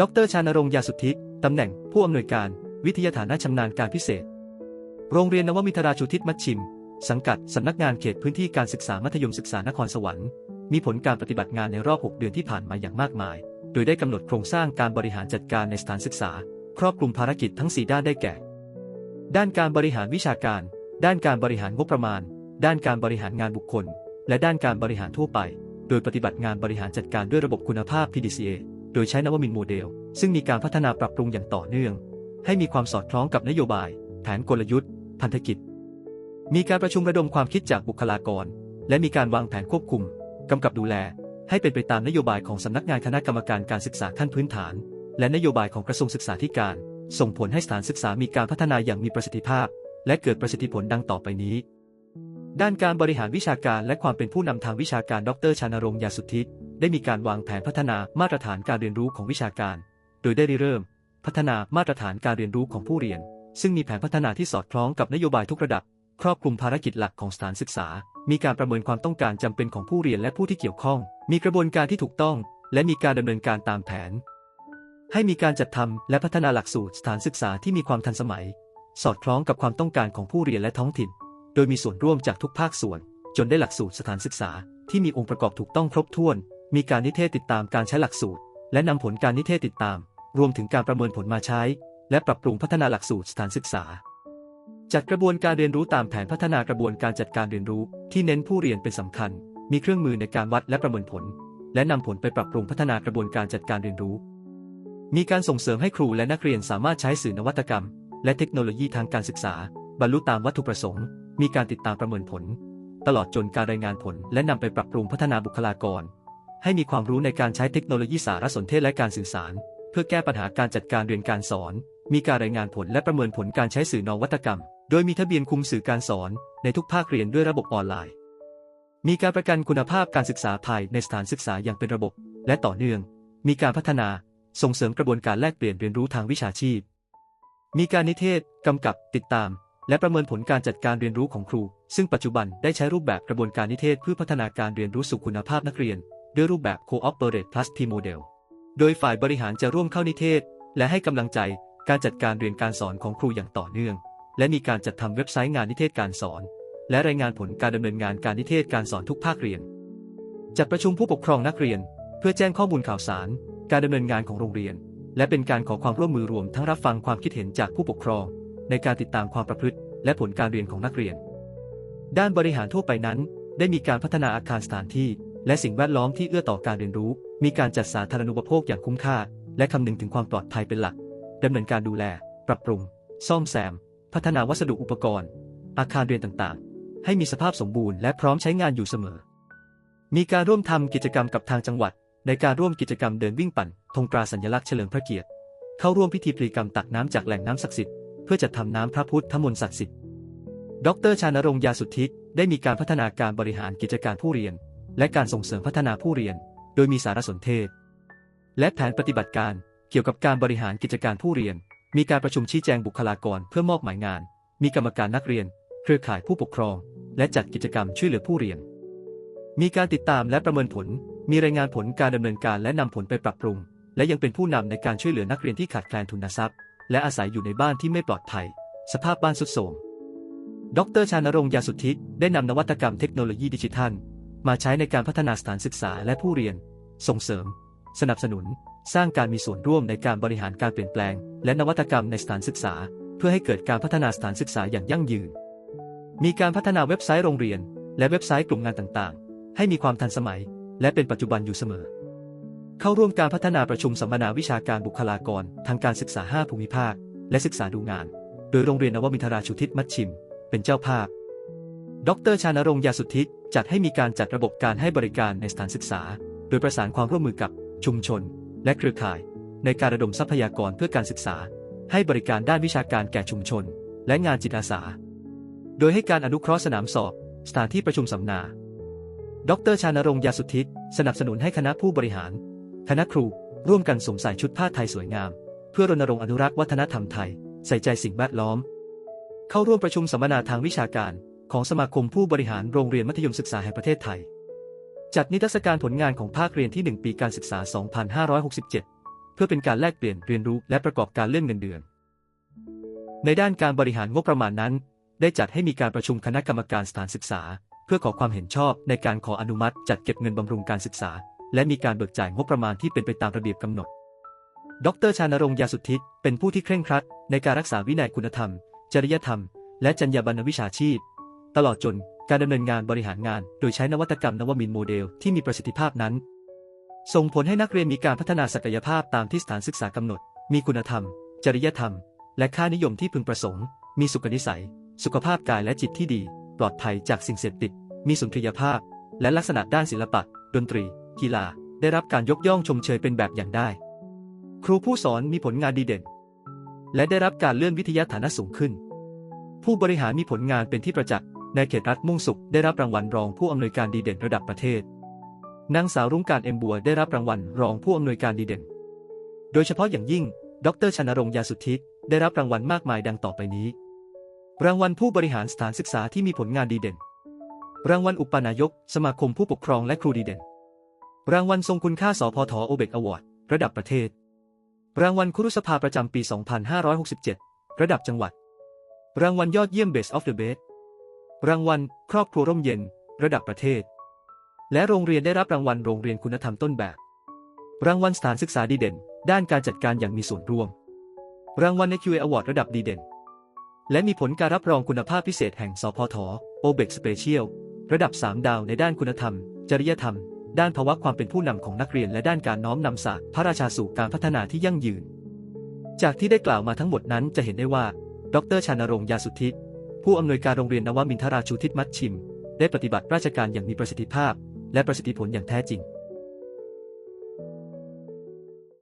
ดรชานรงยาสุทธิ ตำแหน่ง ผู้อำนวยการ วิทยาฐานะชำนาญการพิเศษ โรงเรียนนวมิทราชุทิศมัชชิม สังกัดสำนักงานเขตพื้นที่การศึกษามัธยมศึกษานครสวรรค์ มีผลการปฏิบัติงานในรอบ 6 เดือนที่ผ่านมาอย่างมากมาย โดยได้กำหนดโครงสร้างการบริหารจัดการในสถานศึกษา ครอบคลุมภารกิจทั้ง 4 ด้านได้แก่ ด้านการบริหารวิชาการ ด้านการบริหารงบประมาณ ด้านการบริหารงานบุคคล และด้านการบริหารทั่วไป โดยปฏิบัติงานบริหารจัดการด้วยระบบคุณภาพ PDCA โดยใช้นวมินโมเดล ซึ่งมีการพัฒนาปรับปรุงอย่างต่อเนื่อง ให้มีความสอดคล้องกับนโยบาย แผนกลยุทธ์ พันธกิจ มีการประชุมระดมความคิดจากบุคลากร และมีการวางแผนควบคุม กำกับดูแล ให้เป็นไปตามนโยบายของสำนักงานคณะกรรมการการศึกษาขั้นพื้นฐาน และนโยบายของกระทรวงศึกษาธิการ ส่งผลให้สถานศึกษามีการพัฒนาอย่างมีประสิทธิภาพ และเกิดประสิทธิผลดังต่อไปนี้ด้านการบริหารวิชาการและความเป็นผู้นำทางวิชาการ ดรชานรงค์ยาสุทธิ ได้มีการวางแผนพัฒนามาตรฐานการเรียนรู้ของวิชาการ โดยได้ริเริ่ม พัฒนามาตรฐานการเรียนรู้ของผู้เรียน ซึ่งมีแผนพัฒนาที่สอดคล้องกับนโยบายทุกระดับ ครอบคลุมภารกิจหลักของสถานศึกษา มีการประเมินความต้องการจำเป็นของผู้เรียนและผู้ที่เกี่ยวข้อง มีกระบวนการที่ถูกต้อง และมีการดำเนินการตามแผน ให้มีการจัดทำและพัฒนาหลักสูตรสถานศึกษาที่มีความทันสมัย สอดคล้องกับความต้องการของผู้เรียนและท้องถิ่น โดยมีส่วนร่วมจากทุกภาคส่วน จนได้หลักสูตรสถานศึกษาที่มีองค์ประกอบถูกต้องครบถ้วน มีการนิเทศติดตามการใช้หลักสูตร และนำผลการนิเทศติดตาม รวมถึงการประเมินผลมาใช้ และปรับปรุงพัฒนาหลักสูตรสถานศึกษา จัดกระบวนการเรียนรู้ตามแผนพัฒนากระบวนการจัดการเรียนรู้ที่เน้นผู้เรียนเป็นสำคัญ มีเครื่องมือในการวัดและประเมินผล และนำผลไปปรับปรุงพัฒนากระบวนการจัดการเรียนรู้ มีการส่งเสริมให้ครูและนักเรียนสามารถใช้สื่อนวัตกรรม และเทคโนโลยีทางการศึกษา บรรลุตามวัตถุประสงค์ มีการติดตามประเมินผล ตลอดจนการรายงานผล และนำไปปรับปรุงพัฒนาบุคลากร ให้มีความรู้ในการใช้เทคโนโลยีสารสนเทศและการสื่อสาร เพื่อแก้ปัญหาการจัดการเรียนการสอน มีการรายงานผลและประเมินผลการใช้สื่อนวัตกรรม โดยมีทะเบียนคุมสื่อการสอน ในทุกภาคเรียนด้วยระบบออนไลน์ มีการประกันคุณภาพการศึกษาภายในสถานศึกษาอย่างเป็นระบบ และต่อเนื่อง มีการพัฒนาส่งเสริมกระบวนการแลกเปลี่ยนเรียนรู้ทางวิชาชีพ มีการนิเทศ กำกับ ติดตาม และประเมินผลการจัดการเรียนรู้ของครู ซึ่งปัจจุบันได้ใช้รูปแบบกระบวนการนิเทศเพื่อพัฒนาการเรียนรู้สู่คุณภาพนักเรียน ด้วยรูปแบบ Cooperate Plus T Model โดยฝ่ายบริหารจะร่วมเข้านิเทศ และให้กำลังใจการจัดการเรียนการสอนของครูอย่างต่อเนื่อง และมีการจัดทำเว็บไซต์งานนิเทศการสอน และรายงานผลการดำเนินงานการนิเทศการสอนทุกภาคเรียน จัดประชุมผู้ปกครองนักเรียน เพื่อแจ้งข้อมูลข่าวสาร การดำเนินงานของโรงเรียน และเป็นการขอความร่วมมือรวมทั้งรับฟังความคิดเห็นจากผู้ปกครอง ในการติดตามความประพฤติ และผลการเรียนของนักเรียน ด้านบริหารทั่วไปนั้น ได้มีการพัฒนาอาคารสถานที่ และสิ่งแวดล้อมที่เอื้อต่อการเรียนรู้ มีการจัดสาธารณูปโภคอย่างคุ้มค่า และคำนึงถึงความปลอดภัยเป็นหลักดำเนินการดูแล ปรับปรุง ซ่อมแซม พัฒนาวัสดุอุปกรณ์ อาคารเรียนต่างๆ ให้มีสภาพสมบูรณ์และพร้อมใช้งานอยู่เสมอ มีการร่วมทำกิจกรรมกับทางจังหวัด ในการร่วมกิจกรรมเดินวิ่งปั่นธงตราสัญลักษณ์เฉลิมพระเกียรติ เข้าร่วมพิธีพลีกรรมตักน้ำจากแหล่งน้ำศักดิ์สิทธิ์เพื่อจัดทำน้ำพระพุทธมนต์ศักดิ์สิทธิ์ ดรชานรงค์ยาสุทธิได้มีการพัฒนาการบริหารกิจการผู้เรียน และการส่งเสริมพัฒนาผู้เรียน โดยมีสารสนเทศ และแผนปฏิบัติการเกี่ยวกับการบริหารกิจการผู้เรียน มีการประชุมชี้แจงบุคลากรเพื่อมอบหมายงาน มีกรรมการนักเรียน เครือข่ายผู้ปกครอง และจัดกิจกรรมช่วยเหลือผู้เรียน มีการติดตามและประเมินผล มีรายงานผลการดำเนินการและนำผลไปปรับปรุง และยังเป็นผู้นำในการช่วยเหลือนักเรียนที่ขาดแคลนทุนทรัพย์ และอาศัยอยู่ในบ้านที่ไม่ปลอดภัย สภาพบ้านสุดโทรมดรชานรงค์ยาสุทธิได้นำนวัตกรรมเทคโนโลยีดิจิทัล มาใช้ในการพัฒนาสถานศึกษาและผู้เรียน ส่งเสริม สนับสนุน สร้างการมีส่วนร่วมในการบริหารการเปลี่ยนแปลง และนวัตกรรมในสถานศึกษา เพื่อให้เกิดการพัฒนาสถานศึกษาอย่างยั่งยืน มีการพัฒนาเว็บไซต์โรงเรียน และเว็บไซต์กลุ่มงานต่างๆ ให้มีความทันสมัย และเป็นปัจจุบันอยู่เสมอ เข้าร่วมการพัฒนาประชุมสัมมนาวิชาการบุคลากร ทางการศึกษา 5 ภูมิภาค และศึกษาดูงาน โดยโรงเรียนนวมินทราชุทิศมัชชิม เป็นเจ้าภาพ ดรชานรงค์ยาสุทธิจัดให้มีการจัดระบบการให้บริการในสถานศึกษา โดยประสานความร่วมมือกับชุมชน และเครือข่าย ในการระดมทรัพยากรเพื่อการศึกษา ให้บริการด้านวิชาการแก่ชุมชน และงานจิตอาสา โดยให้การอนุเคราะห์สนามสอบ สถานที่ประชุมสัมมนา ดรชานรงค์ยาสุทธิสนับสนุนให้คณะผู้บริหาร คณะครู ร่วมกันสวมใส่ชุดผ้าไทยสวยงาม เพื่อรณรงค์อนุรักษ์วัฒนธรรมไทย ใส่ใจสิ่งแวดล้อม เข้าร่วมประชุมสัมมนาทางวิชาการ ของสมาคมผู้บริหารโรงเรียนมัธยมศึกษาแห่งประเทศไทย จัดนิทรรศการผลงานของภาคเรียนที่ 1 ปีการศึกษา 2567 เพื่อเป็นการแลกเปลี่ยนเรียนรู้และประกอบการเลื่อนเงินเดือน ในด้านการบริหารงบประมาณนั้น ได้จัดให้มีการประชุมคณะกรรมการสถานศึกษา เพื่อขอความเห็นชอบในการขออนุมัติ จัดเก็บเงินบำรุงการศึกษา และมีการเบิกจ่ายงบประมาณที่เป็นไปตามระเบียบกำหนด ดรชานรงค์ยาสุทธิเป็นผู้ที่เคร่งครัดในการรักษาวินัยคุณธรรม จริยธรรม และจรรยาบรรณวิชาชีพ ตลอดจนการดำเนินงานบริหารงาน โดยใช้นวัตกรรมนวมินโมเดลที่มีประสิทธิภาพนั้น ส่งผลให้นักเรียนมีการพัฒนาศักยภาพตามที่สถานศึกษากำหนด มีคุณธรรม จริยธรรม และค่านิยมที่พึงประสงค์ มีสุขนิสัย สุขภาพกายและจิตที่ดี ปลอดภัยจากสิ่งเสพติด มีสุนทรียภาพ และลักษณะด้านศิลปะ ดนตรี กีฬา ได้รับการยกย่องชมเชยเป็นแบบอย่างได้ ครูผู้สอนมีผลงานดีเด่น และได้รับการเลื่อนวิทยาฐานะสูงขึ้น ผู้บริหารมีผลงานเป็นที่ประจักษ์ ในเขตรัฐมุ่งสุขได้รับรางวัลรองผู้อำนวยการดีเด่นระดับประเทศ นางสาวรุ้งการเอ็มบัวได้รับรางวัลรองผู้อำนวยการดีเด่น โดยเฉพาะอย่างยิ่ง ดรชนรงค์ยาสุทธิได้รับรางวัลมากมายดังต่อไปนี้ รางวัลผู้บริหารสถานศึกษาที่มีผลงานดีเด่น รางวัลอุปนายก สมาคมผู้ปกครองและครูดีเด่น รางวัลทรงคุณค่าสพทโอเบกอวอร์ดระดับประเทศ รางวัลครุสภาประจำปี 2567 ระดับจังหวัด รางวัลยอดเยี่ยม Best of the Best รางวัล ครอบครัวร่มเย็น ระดับประเทศ และโรงเรียนได้รับรางวัลโรงเรียนคุณธรรมต้นแบบ รางวัลสถานศึกษาดีเด่น ด้านการจัดการอย่างมีส่วนร่วม รางวัล NQA Award ระดับดีเด่น และมีผลการรับรองคุณภาพพิเศษแห่งสพท o b e c Special ระดับ 3 ดาวในด้านคุณธรรม จริยธรรม ด้านภาวะความเป็นผู้นำของนักเรียนและด้านการน้อมนำศาสตร์พระราชาสู่การพัฒนาที่ยั่งยืน จากที่ได้กล่าวมาทั้งหมดนั้นจะเห็นได้ว่า ดรชานรงค์ยาสุทธิ ผู้อำนวยการโรงเรียนนวมินทราชูทิศมัดชิม ได้ปฏิบัติราชการอย่างมีประสิทธิภาพ และประสิทธิผลอย่างแท้จริง